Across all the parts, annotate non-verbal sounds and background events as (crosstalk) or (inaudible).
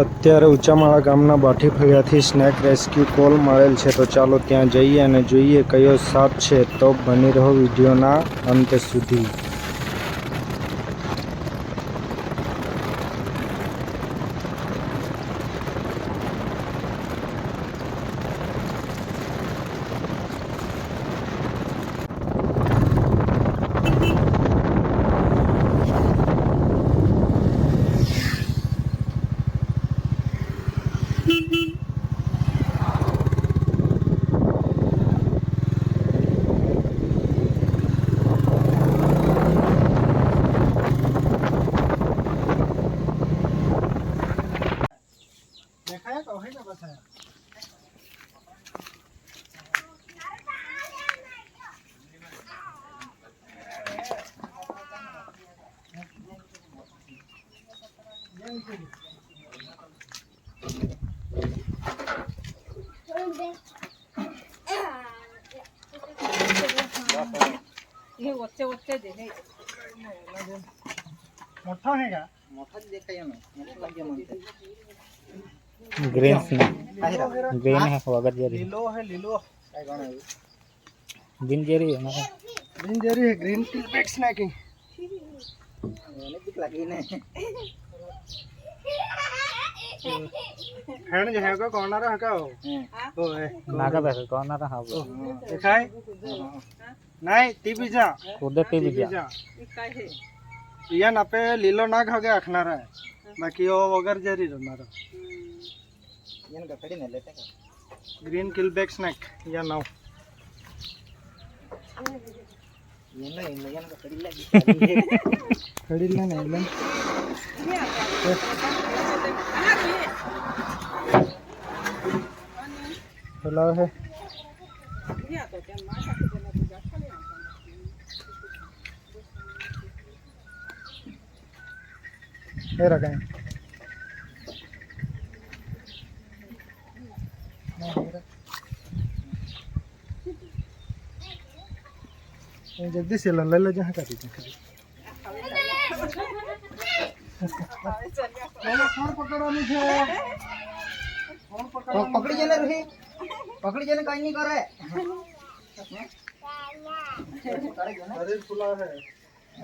અત્યારે ઊંચામાળા ગામના બાઠી ફળિયાથી સ્નેક રેસ્ક્યુ કોલ મળેલ છે. તો ચાલો ત્યાં જઈએ અને જોઈએ કયો સાપ છે. તો બની રહો વિડીયોના અંત સુધી. हे वच्चे वच्चे दे हे मोठा आहे का मोठा देखा या ना ग्रेन्स ना? ग्रेन है वगैरह जरी। लीलो है लीलो। काय कोण आहे? ग्रीन जेरी है ना। ग्रीन जेरी है ग्रीन टी बैग स्नैकिंग मैंने दिख लगी नहीं ಹೆಣ್ಣು ಹೇಗೋ ಕೋಣಾರ ಹಾಕಾವ ನಾಗಬೇಕು ಕೋಣಾರ ಹಾಕು ಇಕಾಯ್ ನಾಯ್ ಟಿ ಬೀಜ ಉದ್ದ ಟಿ ಬೀಜ ಏನ್ ಅಪ್ಪೆ ಲೀಲೋ ನಾಗ ಹೋಗಿ ಹಾಕ್ನಾರ ಬಾಕಿ ಒಗರ್ ಜರಿ ಇರನಾರ ಗ್ರೀನ್ ಕಿಲ್ ಬೇಕ್ ಸ್ನಾಕ್ ಏನ್ ನಾವು ಏನು ಇಲ್ಲ ಏನಕ್ಕೆ ಕಡಿಲ್ಲ ಕಡಿಲ್ಲ ಇಲ್ಲ પેલા હે हे आता त्या मासा केला तुझ्या खाली आता હે રકાય જગદીશ લઈ લેજે હા કાઢી દે ખાલી (laughs) કોણ પકડી જને રહી પકડી જને કઈ નહીં કરે શરીર ફૂલા છે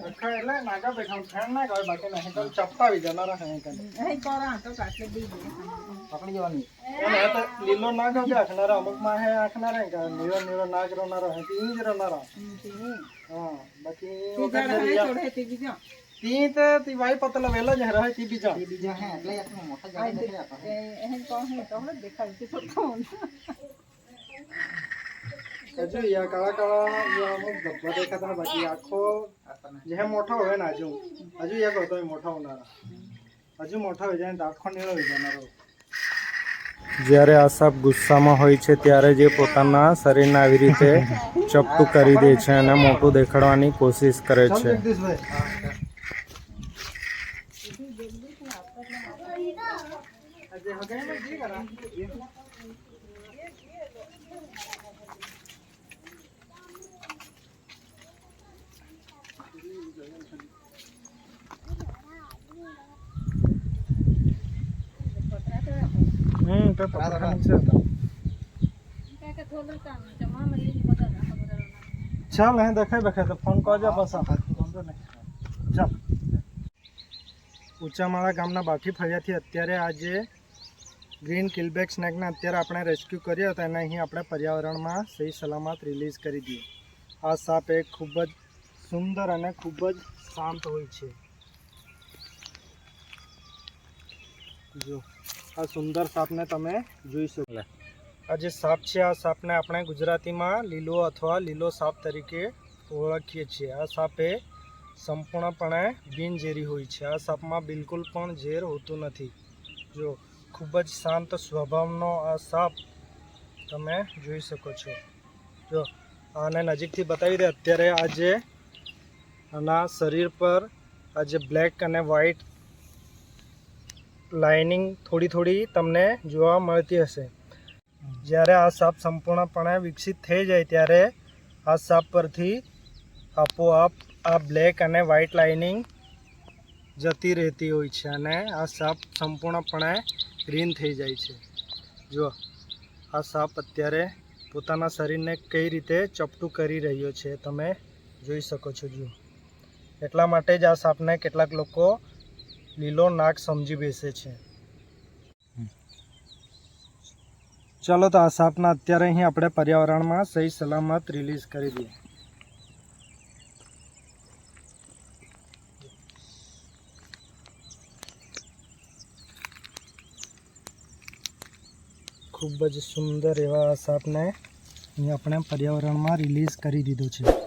આખા એટલે નાગા બેઠા ફેન ના કરે બાકી નહીં તો ચપટાવી જનારા હે કને हे करा तो काटले दी दे પકડી જવાની એને તો લીલો નાગ હશે આખનારા અમુક માં હે આખનારા હે કા નીરો નીરો નાગ રોનારો હે તી જ રોનારો હા બાકી ती વગર जरा જરી हे યા- छोड़े ती भी जा તી તો તી વાઈ પતલા વેલો જ રહે તી બીજા એ બીજા હે એટલે આપણે મોટા જાણે નથી આપા हे कौन है तो हम देखा कि तो कौन હજુ યા કાળા કાળા જે અમુક ધબ્બા દેખાતા હોય, બાકી આખો જે મોટો હોય ને હજુ હજુ એક હતો મોટા હોનારા હજુ મોટા હોય જાય ને આખો નીળો હોય જનારો જ્યારે આ સાપ ગુસ્સામાં હોય છે ત્યારે જે પોતાના શરીરને આવી રીતે ચપટું કરી દે છે અને મોટું દેખાડવાની કોશિશ કરે છે. હમ પેપર ચાલ હે દેખાય દેખાય તો ફોન કરજો બસ ચાલ. ઉંચામાળા ગામના બાફી ફળિયાથી અત્યારે આજે ગ્રીન કિલબેક સ્નેકને અત્યારે આપણે રેસ્ક્યુ કર્યો હતો એને અહીં આપણે પર્યાવરણમાં સહી સલામત રિલીઝ કરી દીધી. આ સાપ એક ખૂબ જ સુંદર અને ખૂબ જ શાંત હોય છે. જો. આ સુંદર સાપને તમે જોઈ શકો. આ જે સાપ છે આ સાપને આપણે ગુજરાતીમાં લીલો અથવા લીલો સાપ તરીકે ઓળખીએ છીએ. આ સાપ એ સંપૂર્ણપણે બિનઝેરી હોય છે. આ સાપમાં બિલકુલ પણ ઝેર હોતું નથી. જો ખૂબ જ શાંત સ્વભાવનો આ સાપ તમે જોઈ શકો છો. જો આને નજીકથી બતાવી દે. અત્યારે આ જે આના શરીર પર આ જે બ્લેક અને વ્હાઈટ લાઇનિંગ થોડી થોડી તમને જોવા મળતી હશે. જ્યારે આ સાપ સંપૂર્ણપણે વિકસિત થઈ જાય ત્યારે આ સાપ પરથી આપોઆપ આ બ્લેક અને વ્હાઇટ લાઇનિંગ જતી રહેતી હોય છે અને આ સાપ સંપૂર્ણપણે ગ્રીન થઈ જાય છે. જો આ સાપ અત્યારે પોતાના શરીરને કઈ રીતે ચપટું કરી રહ્યો છે તમે જોઈ શકો છો, જુઓ. એટલા માટે જ આ સાપને કેટલાક લોકો લીલો નાક સમજી બેસે છે. ચાલો તો આ સાપના અત્યારે અહીં આપણે પર્યાવરણમાં સહી સલામત રિલીઝ કરી દઈએ. ખૂબ જ સુંદર એવા સાપને અહીં આપણે પર્યાવરણમાં રિલીઝ કરી દીધો છે.